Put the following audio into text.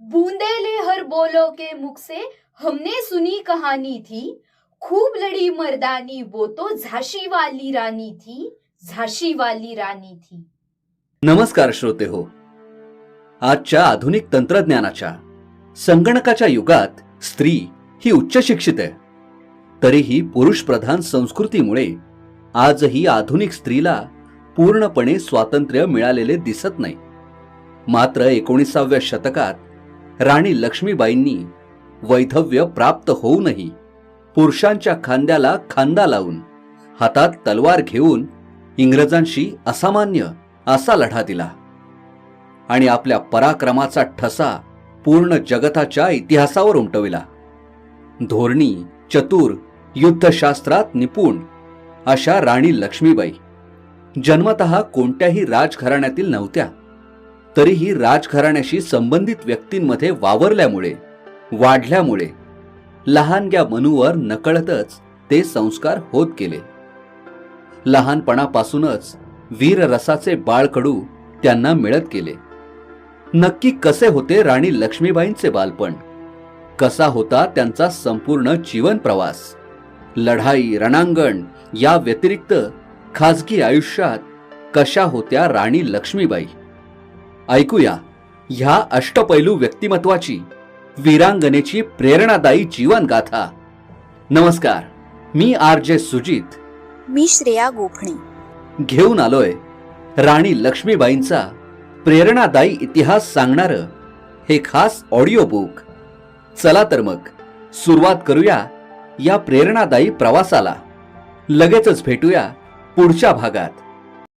बूंदे हर बोलो के मुख से हमने सुनी कहानी थी। खूब लड़ी मर्दानी वो तो झाशी वाली रानी थी झाशी वाली रानी थी। नमस्कार श्रोते हो। आजच्या आधुनिक तंत्रज्ञानाच्या संगणकाच्या युगात स्त्री ही उच्च शिक्षित आहे. तरीही पुरुष प्रधान संस्कृतीमुळे आजही आधुनिक स्त्रीला पूर्णपणे स्वातंत्र्य मिळालेले दिसत नाही. मात्र एकोणीसाव्या शतकात राणी लक्ष्मीबाईंनी वैधव्य प्राप्त होऊनही पुरुषांच्या खांद्याला खांदा लावून हातात तलवार घेऊन इंग्रजांशी असामान्य असा लढा दिला. आणि आपल्या पराक्रमाचा ठसा पूर्ण जगताच्या इतिहासावर उमटविला. धोरणी चतुर युद्धशास्त्रात निपुण अशा राणी लक्ष्मीबाई जन्मतः कोणत्याही राजघराण्यातील नव्हत्या. तरीही राजघराण्याशी संबंधित व्यक्तींमध्ये वावरल्यामुळे वाढल्यामुळे लहानग्या मनूवर नकळतच ते संस्कार होत गेले. लहानपणापासूनच वीररसाचे बाळकडू त्यांना मिळत गेले. नक्की कसे होते राणी लक्ष्मीबाईंचे बालपण? कसा होता त्यांचा संपूर्ण जीवन प्रवास? लढाई रणांगण या व्यतिरिक्त खाजगी आयुष्यात कशा होत्या राणी लक्ष्मीबाई? ऐकूया. ह्या अष्टपैलू व्यक्तिमत्वाची वीरांगनेची प्रेरणादायी जीवन गाथा नमस्कार मी आर जे सुजित. मी श्रेया गोखणे. घेऊन आलोय राणी लक्ष्मीबाईंचा प्रेरणादायी इतिहास सांगणारं हे खास ऑडिओ बुक चला तर मग सुरुवात करूया या प्रेरणादायी प्रवासाला. लगेचच भेटूया पुढच्या भागात.